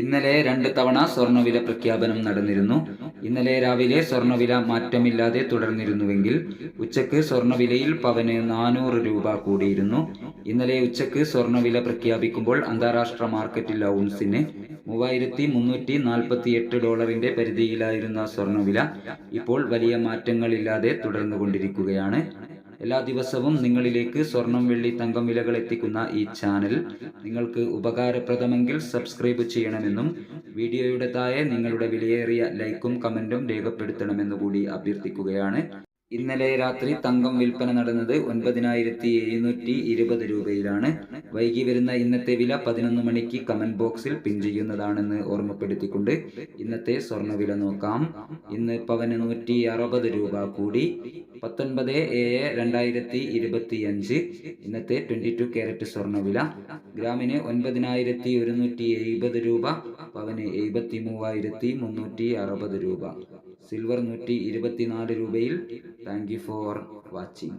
ഇന്നലെ രണ്ട് തവണ സ്വർണവില പ്രഖ്യാപനം നടന്നിരുന്നു. ഇന്നലെ രാവിലെ സ്വർണവില മാറ്റമില്ലാതെ തുടർന്നിരുന്നുവെങ്കിൽ ഉച്ചയ്ക്ക് സ്വർണവിലയിൽ പവന് നാനൂറ് രൂപ കൂടിയിരുന്നു. ഇന്നലെ ഉച്ചയ്ക്ക് സ്വർണവില പ്രഖ്യാപിക്കുമ്പോൾ അന്താരാഷ്ട്ര മാർക്കറ്റിൽ ഔൺസിന് മൂവായിരത്തി മുന്നൂറ്റി നാൽപ്പത്തി എട്ട് ഡോളറിന്റെ പരിധിയിലായിരുന്ന സ്വർണവില ഇപ്പോൾ വലിയ മാറ്റങ്ങളില്ലാതെ തുടർന്നുകൊണ്ടിരിക്കുകയാണ്. എല്ലാ ദിവസവും നിങ്ങളിലേക്ക് സ്വർണം വെള്ളി തങ്കം വിലകൾ എത്തിക്കുന്ന ഈ ചാനൽ നിങ്ങൾക്ക് ഉപകാരപ്രദമെങ്കിൽ സബ്സ്ക്രൈബ് ചെയ്യണമെന്നും വീഡിയോയുടെ താഴെ നിങ്ങളുടെ വിലയേറിയ ലൈക്കും കമന്റും രേഖപ്പെടുത്തണമെന്നു കൂടി അഭ്യർത്ഥിക്കുകയാണ്. ഇന്നലെ രാത്രി തങ്കം വിൽപ്പന നടന്നത് ഒൻപതിനായിരത്തി എഴുന്നൂറ്റി ഇരുപത് രൂപയിലാണ്. വൈകി വരുന്ന ഇന്നത്തെ വില പതിനൊന്ന് മണിക്ക് കമന്റ് ബോക്സിൽ പിൻ ചെയ്യുന്നതാണെന്ന് ഓർമ്മപ്പെടുത്തിക്കൊണ്ട് ഇന്നത്തെ സ്വർണവില നോക്കാം. ഇന്ന് പവന് നൂറ്റി അറുപത് രൂപ കൂടി. പത്തൊൻപത് ഏഴ് രണ്ടായിരത്തി ഇരുപത്തി അഞ്ച് ഇന്നത്തെ ട്വന്റി ടു ക്യാരറ്റ് സ്വർണവില ഗ്രാമിന് ഒൻപതിനായിരത്തി ഒരുന്നൂറ്റി എഴുപത് രൂപ പവന് എഴുപത്തി മൂവായിരത്തി മുന്നൂറ്റി അറുപത് രൂപ. സിൽവർ നൂറ്റി ഇരുപത്തിനാല് രൂപയിൽ. Thank you for watching